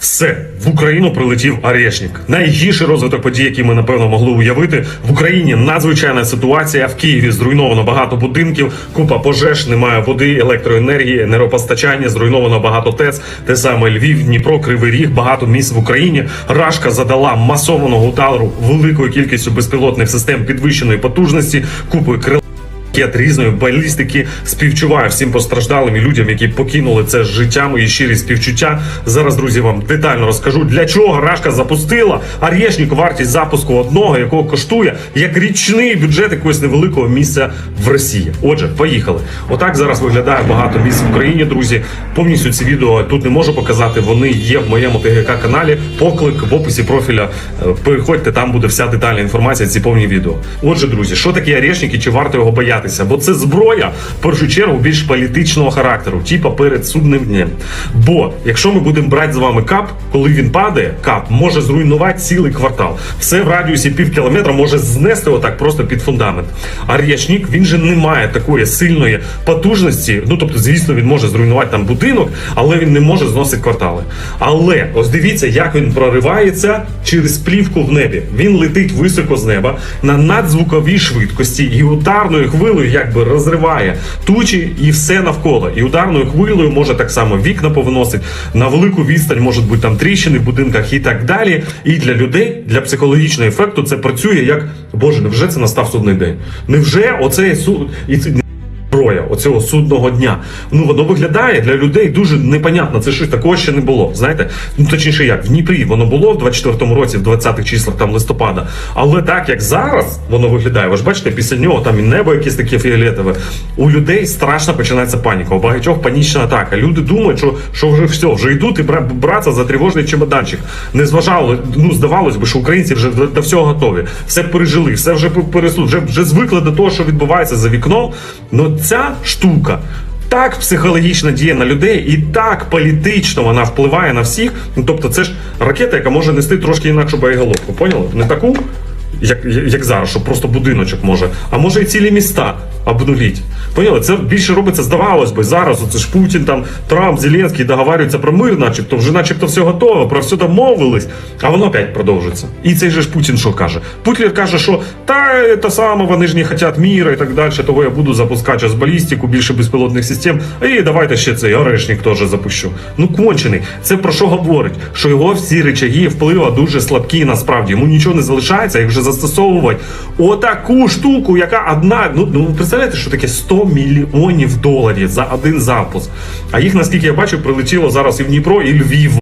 Все в Україну прилетів Арешник. Найгірший розвиток подій, який ми напевно могли уявити. В Україні надзвичайна ситуація. В Києві зруйновано багато будинків, купа пожеж, немає води, електроенергії, енергопостачання, зруйновано багато ТЕЦ. Те саме Львів, Дніпро, Кривий Ріг, багато місць в Україні. Рашка задала масованого удару великою кількістю безпілотних систем підвищеної потужності, купою крил. Ракет різної балістики співчуваю всім постраждалим і людям, які покинули це життя, мої щирі співчуття. Зараз, друзі, вам детально розкажу, для чого Рашка запустила Арєшнік вартість запуску одного, якого коштує як річний бюджет якогось невеликого місця в Росії. Отже, поїхали. Отак зараз виглядає багато місць в Україні, друзі. Повністю ці відео тут не можу показати. Вони є в моєму ТГК каналі. Поклик в описі профіля. Е, Переходьте, там буде вся детальна інформація. Ці повні відео. Отже, друзі, що таке Арешник і чи варто його боятися? Бо це зброя в першу чергу більш політичного характеру, типа перед судним днем. Бо якщо ми будемо брати з вами кап, коли він падає, кап може зруйнувати цілий квартал. Все в радіусі пів кілометра може знести отак просто під фундамент. А рячник він же не має такої сильної потужності. Ну тобто, звісно, він може зруйнувати там будинок, але він не може зносити квартали. Але ось дивіться, як він проривається через плівку в небі. Він летить високо з неба на надзвуковій швидкості і ударною хвилею якби розриває тучі і все навколо. І ударною хвилею може так само вікна повиносити, на велику відстань, можуть бути там тріщини в будинках і так далі. І для людей, для психологічного ефекту, це працює як Боже, невже це настав судний день? Невже оцей суд і це оцього судного дня. Ну воно виглядає для людей дуже непонятно. Це щось такого ще не було. Знаєте, ну точніше, як в Дніпрі воно було в 24-му році, в 20-х числах там листопада. Але так як зараз воно виглядає, ви ж бачите, після нього там і небо якесь таке фіолетове. У людей страшно починається паніка. У багатьох панічна атака. Люди думають, що, що вже все, вже йдуть і бра- братися за тривожний чемоданчик. Не зважало, ну здавалось би, що українці вже до всього готові. Все пережили, все вже пересуд, вже, вже звикли до того, що відбувається за вікном. Ну ця штука. Так психологічно діє на людей, і так політично вона впливає на всіх. Ну тобто, це ж ракета, яка може нести трошки інакшу боєголовку. Поняли? Не таку, як, як зараз, що просто будиночок може, а може і цілі міста обнуліть. Поняли? Це більше робиться, здавалось би, зараз. Оце ж Путін, там Трамп, Зеленський договарюються про мир, начебто, вже начебто все готово, про все домовились, а воно опять продовжиться. І цей же ж Путін що каже? Путлер каже, що та те саме, вони ж не хочуть міра і так далі, того я буду запускати зараз балістику, більше безпілотних систем. І давайте ще цей орешник теж запущу. Ну кончений. Це про що говорить? Що його всі речаги впливу дуже слабкі насправді. Йому нічого не залишається, як вже застосовувати отаку штуку, яка одна. Ну, ну представляєте, що таке 100 мільйонів доларів за один запуск. А їх, наскільки я бачу, прилетіло зараз і в Дніпро, і Львів.